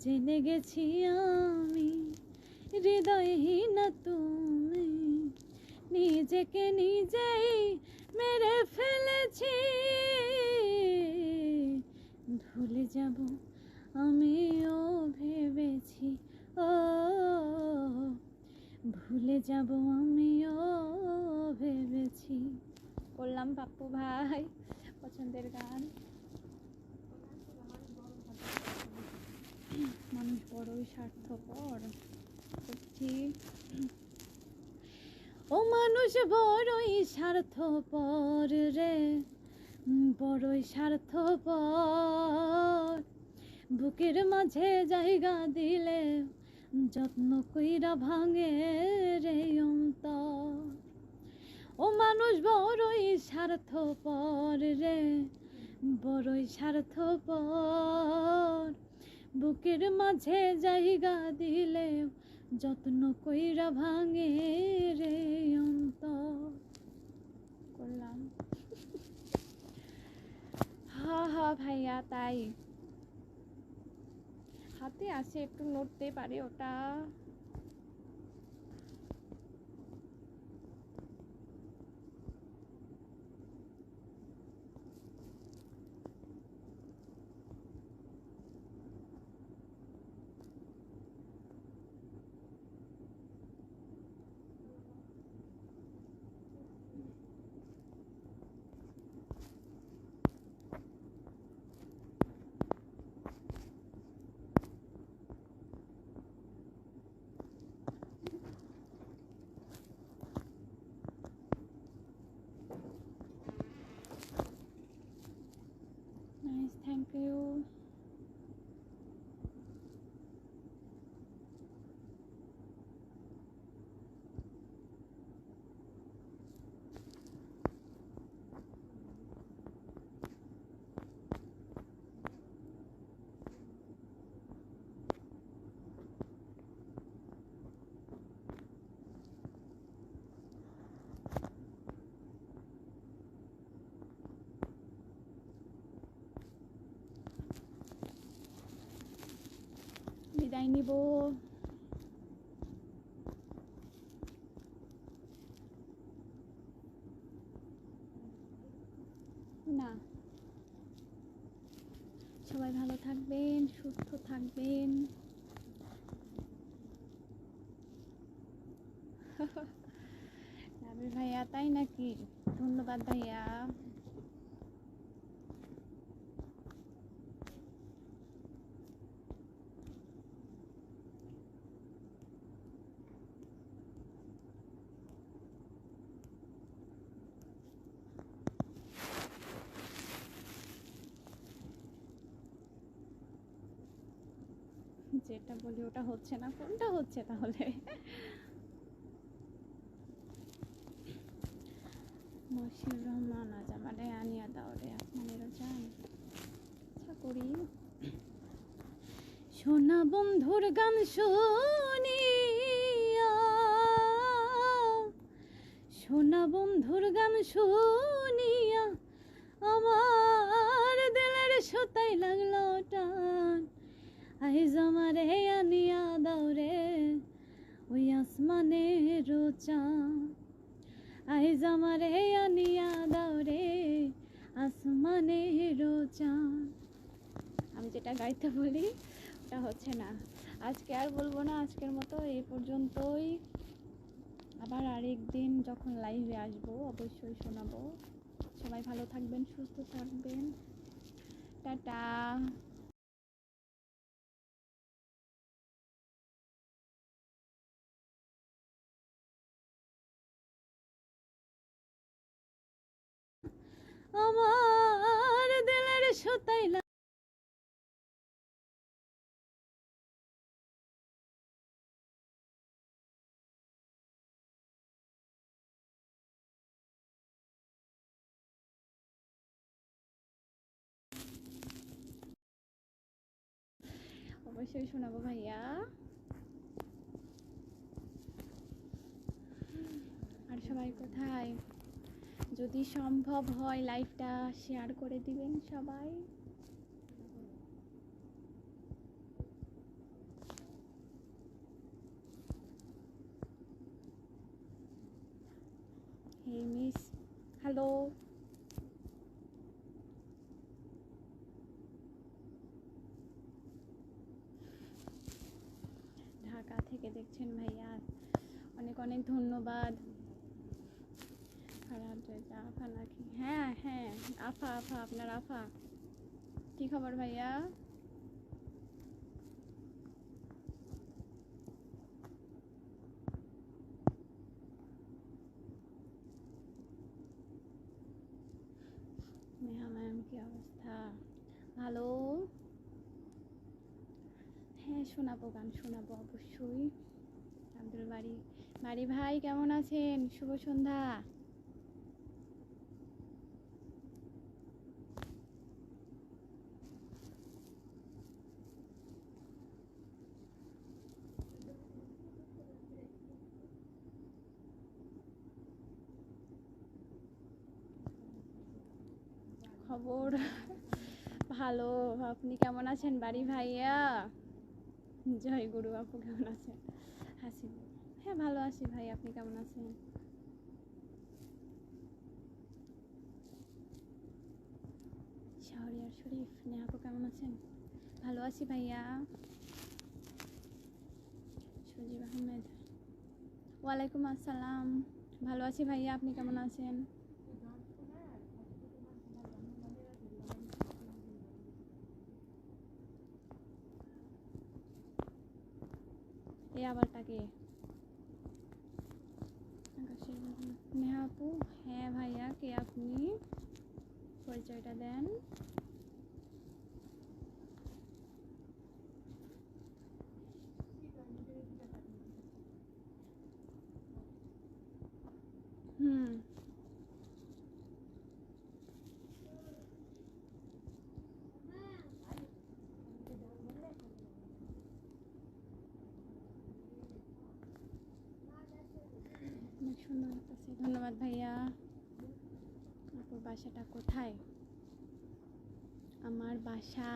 জেনে গেছি আমি, হৃদয়হীন তুমি। নিজেকে নিজেই মেরে ফেলেছি। ভুলে যাব আমিও ভেবেছি ও। ভুলে যাব আমিও ভেবেছি করলাম পাপ্পু ভাই পছন্দের গান। মানুষ বড়ই স্বার্থপর। সত্যি। ও মানুষ বড়ই স্বার্থপর রে। বড়ই স্বার্থপর। বুকের মাঝে জায়গা দিলে যত্ন কইরা ভাঙে রে অন্তর। ও মানুষ বড়ই স্বার্থপর রে। বড়ই স্বার্থপর। বুকের মাঝে জায়গা দিলে যত্ন কইরা ভাঙে রে অন্ত করলাম। হা হা ভাইয়া, তাই। হাতে আছে, একটু নড়তে পারে ওটা। বিদায় নিব। না। সবাই ভালো থাকবেন সুস্থ থাকবেন। রাবি ভাইয়া তাই নাকি? ধন্যবাদ ভাইয়া। যেটা বলি ওটা হচ্ছে না, কোনটা হচ্ছে তাহলে? মশিউর রহমান আনিয়া আচ্ছা করি। সোনা বন্ধুর গান শুনিয়া, সোনা বন্ধুর গান শুনিয়া, আমার আইজ আমারে আনিয়া দাও রে, ওই আসমানে চাঁদ আইজ আমারে আনিয়া দাও রে, আসমানে চাঁদ আমি যেটা গাইতে বলি, ওটা হচ্ছে না। আজকে আর বলব না, আজকের মতো এই পর্যন্তই। আবার আরেক দিন যখন লাইভে আসব, অবশ্যই শোনাবো। সবাই ভালো থাকবেন, সুস্থ থাকবেন। টাটা। আমার দিলের সুতাই লা- অবশ্যই শোনাবো ভাইয়া। আর সবাই কোথায়? যদি সম্ভব হয় লাইভটা শেয়ার করে দিবেন সবাই। মিস হ্যালো ঢাকা থেকে দেখছেন ভাইয়া। অনেক অনেক ধন্যবাদ। ফারহাদ রেজা আফা নাকি হ্যাঁ হ্যাঁ আফা আফা, আপনার আফা। কি খবর ভাইয়া? নেহা ম্যাম, কি অবস্থা? ভালো? হ্যাঁ শোনাবো গান, শোনাবো অবশ্যই। আব্দুল বাড়ি বাড়ি ভাই, কেমন আছেন? শুভ সন্ধ্যা। খবর? ভালো, আপনি কেমন আছেন বাড়ি ভাইয়া? জয় গুরু, আপু কেমন আছেন? হাসি। হ্যাঁ ভালো আছি ভাই, আপনি কেমন আছেন? শাহরিয়ার শরীফ নেহা আপু কেমন আছেন? ভালো আছি ভাইয়া। সজীব আহমেদ। ওয়ালাইকুম আসসালাম। ভালো আছি ভাইয়া, আপনি কেমন আছেন? আবারটাকে নেহা আপু হ্যাঁ ভাইয়া কে আপনি পরিচয়টা দেন হুম ধন্যবাদ ভাইয়া। আপুর বাসাটা কোথায়? আমার বাসা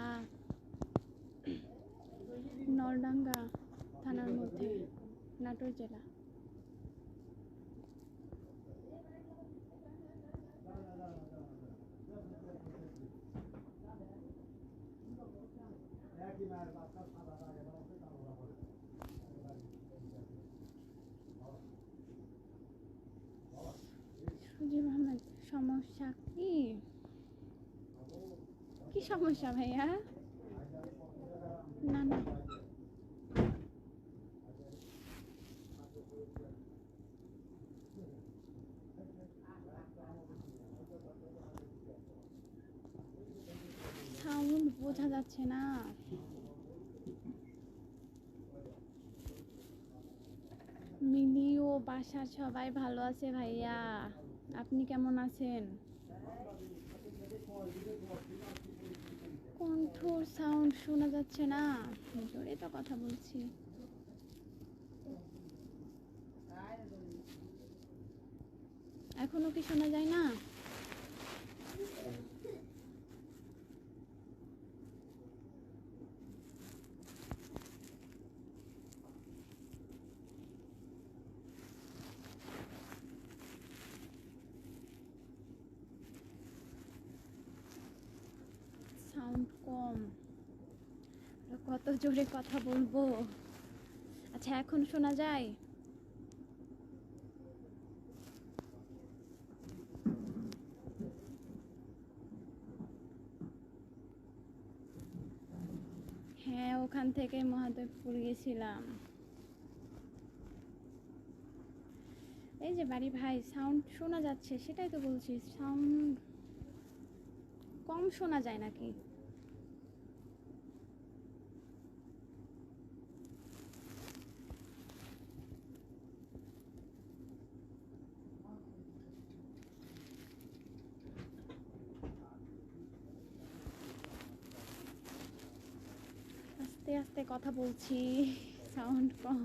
নলডাঙ্গা থানার মধ্যে নাটোর জেলা। সুজিব আহমেদ সমস্যা কি? কি সমস্যা ভাইয়া? না না। সাউন্ড বোঝা যাচ্ছে না। মিলি ও বাসার সবাই ভালো আছে ভাইয়া। আপনি কেমন আছেন? কণ্ঠ সাউন্ড শোনা যাচ্ছে না। জোরে তো কথা বলছি। এখনও কি শোনা যায় না? সাউন্ড কম কত জোরে কথা বলব? আচ্ছা এখন শোনা যায়? হ্যাঁ ওখান থেকে মহাদেবপুর গেছিলাম। এই যে বাড়ি ভাই সাউন্ড শোনা যাচ্ছে, সেটাই তো বলছি সাউন্ড কম শোনা যায় নাকি? আস্তে আস্তে কথা বলছি। সাউন্ড কম।